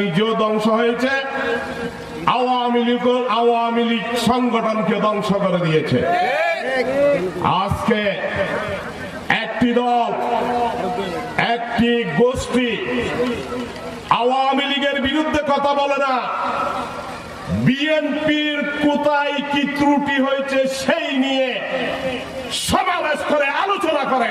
নিজেও ধ্বংস হয়েছে। আওয়ামী লীগ আওয়ামী লীগ সংগঠনকে ধ্বংস করে দিয়েছে। আজকে একটি দল, একটি গোষ্ঠী আওয়ামী লীগের বিরুদ্ধে কথা বলে না। বিএনপির কোথায় কি ত্রুটি হয়েছে সেই নিয়ে সমাবেশ করে, আলোচনা করে।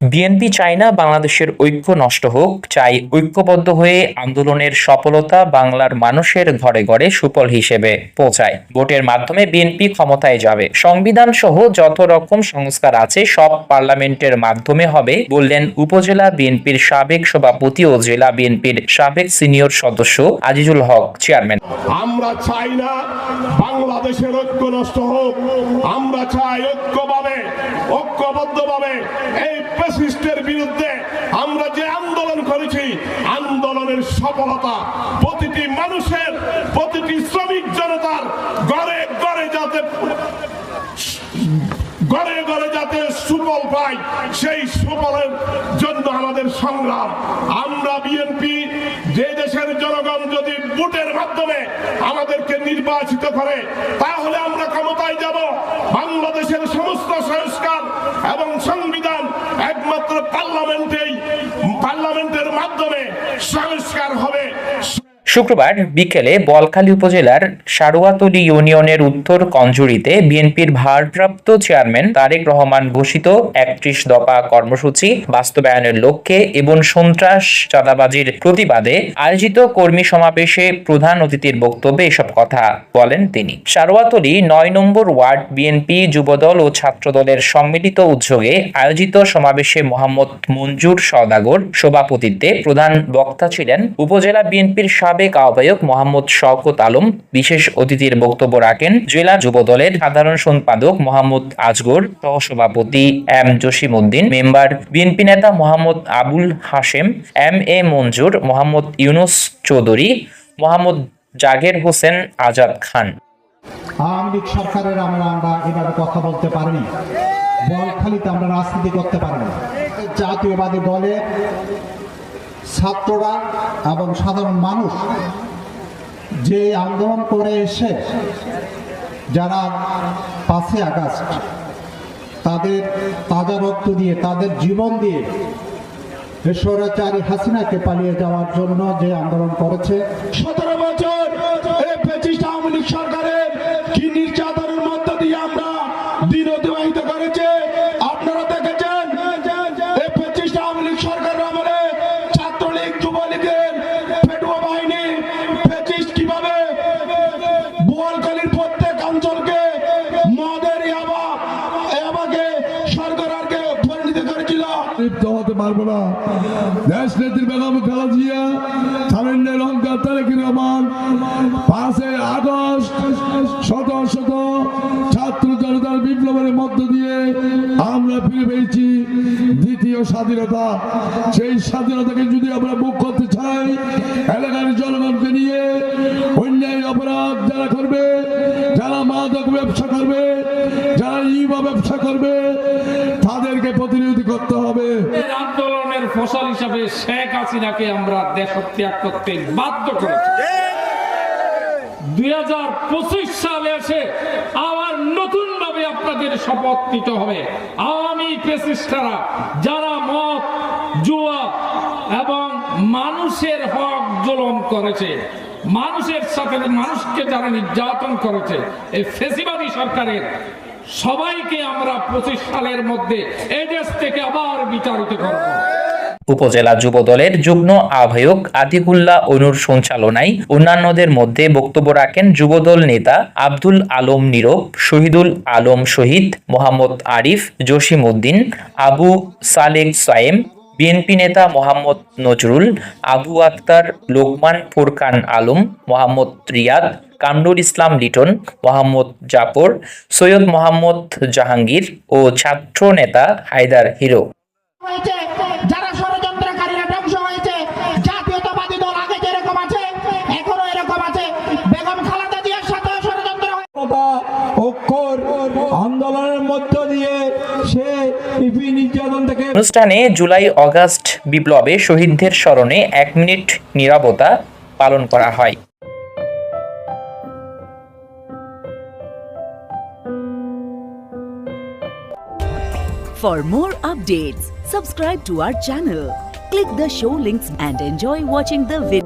বিএনপি চায় না বাংলাদেশের ঐক্য নষ্ট হোক, চাই ঐক্যবদ্ধ হয়ে আন্দোলনের সফলতা বাংলার মানুষের ঘরে ঘরে সুফল হিসেবে পৌঁছায়। ভোটের মাধ্যমে বিএনপি ক্ষমতায় যাবে। সংবিধান সহ যত রকম সংস্কার আছে, সব পার্লামেন্টের মাধ্যমে হবে, বললেন উপজেলা বিএনপির সাবেক সভাপতি ও জেলা বিএনপির সাবেক সিনিয়র সদস্য আজিজুল হক, চেয়ারম্যান। আমরা চাই না বাংলাদেশের ঐক্য নষ্ট হোক, আমরা চাই ঐক্যভাবে, ঐক্যবদ্ধভাবে এই ফ্যাসিস্টের বিরুদ্ধে আমরা যে আন্দোলন করেছি, আন্দোলনের সফলতা প্রতিটি মানুষের, প্রতিটি শ্রমিক জনতার ঘরে ঘরে যাতে যাতে সুফল সেই সুফলের জন্য আমাদের সংগ্রাম। আমরা বিএনপি যে দেশের জনগণ যদি ভোটের মাধ্যমে আমাদেরকে নির্বাচিত করে, তাহলে আমরা ক্ষমতায় যাব। বাংলাদেশের সমস্ত সংস্কার এবং সংবিধান একমাত্র পার্লামেন্টেই পার্লামেন্টের মাধ্যমে সংস্কার হবে। শুক্রবার বিকেলে বলখালী উপজেলার সারোয়াতলী ইউনিয়নের উত্তর কঞ্জুরিতে বিএনপির ভারপ্রাপ্ত চেয়ারম্যান তারেক রহমান ঘোষিত একত্রিশ দফা কর্মসূচি বাস্তবায়নের লক্ষ্যে এবং সন্ত্রাস চাঁদাবাজির প্রতিবাদে আয়োজিত কর্মী সমাবেশে প্রধান অতিথির বক্তব্যে এসব কথা বলেন তিনি। সারোয়াতলী নয় নম্বর ওয়ার্ড বিএনপি যুবদল ও ছাত্রদলের সম্মিলিত উদ্যোগে আয়োজিত সমাবেশে মোহাম্মদ মঞ্জুর সওদাগর সভাপতিত্বে প্রধান বক্তা ছিলেন। উপজেলা বিএনপির সাবেক আহ্বায়ক মোহাম্মদ শওকত আলম বিশেষ অতিথির বক্তব্য রাখেন জেলা যুবদলের সাধারণ সম্পাদক মোহাম্মদ আজগর, সহসভাপতি M Jasim Uddin member BNP নেতা Mohammad Abul Hashem, M A Manjur, Mohammad Yunus Chowdhury, Mohammad Jager Hossain Azad Khan. Awami League সরকারের আমরা আমরা এভাবে কথা বলতে পারিনি। বলখালিতে আমরা রাজনীতি করতে পারিনি। জাতীয়বাদী দলের ছাত্ররা এবং সাধারণ মানুষ যে আন্দোলন করে এসে যারা পাঁচই আগস্ট তাদের তাজা রক্ত দিয়ে, তাদের জীবন দিয়ে ঈশ্বরাচারী হাসিনাকে পালিয়ে যাওয়ার জন্য যে আন্দোলন করেছে, সতেরো বছর পারব না। দেশ নেত্রী বেগম খালেদা জিয়া অহংকার তারেক রহমান, পাঁচই আগস্ট শত শত ছাত্র জনতার বিপ্লবের মধ্য দিয়ে আমরা ফিরে পেয়েছি দ্বিতীয় স্বাধীনতা। সেই স্বাধীনতাকে যদি আমরা মুখ করতে চাই, এলাকার জনগণকে নিয়ে অন্যায় অপরাধ যারা করবে, যারা মাদক ব্যবসা করবে, যারা ইবা ব্যবসা করবে তাদেরকে প্রতিনিধি করতে হবে এই আন্দোলনের ফসল হিসাবে শেখ হাসিনাকে আমরা দেশত্যাগ করতে বাধ্য করেছি। দুই হাজার পঁচিশ সালে এসে আবার নতুন ভাবে আপনাদের শপথ নিতে হবে। আওয়ামী পেসিস্টারা যারা মত জুয়া এবং মানুষের হক জুলম করেছে, মানুষের সাথে মানুষকে যারা নির্যাতন করেছে, এই ফেসিবাদী সরকারের সবাইকে আমরা পঁচিশ সালের মধ্যে এদেশ থেকে আবার বিচারিত করব। উপজেলা যুবদলের যুগ্ম আহ্বায়ক আতিকুল্লাহ অনুর সঞ্চালনায় অন্যান্যদের মধ্যে বক্তব্য রাখেন যুবদল নেতা আব্দুল আলম নীরব, শহীদুল আলম শহীদ, মোহাম্মদ আরিফ, জসিম উদ্দিন, আবু সালেক সায়েম, বিএনপি নেতা মোহাম্মদ নজরুল, আবু আক্তার, লোকমান ফুরকান আলম, মোহাম্মদ রিয়াদ, কামরুল ইসলাম লিটন, মোহাম্মদ জাফর, সৈয়দ মোহাম্মদ জাহাঙ্গীর ও ছাত্র নেতা হায়দার হিরো। মধ্য দিয়ে সে ইপি নির্যাতন থেকে অনুষ্ঠানে জুলাই অগাস্ট বিপ্লবে শহীদদের স্মরণে এক মিনিট নীরবতা পালন করা হয় For more updates, subscribe to our channel, click the show links and enjoy watching the video.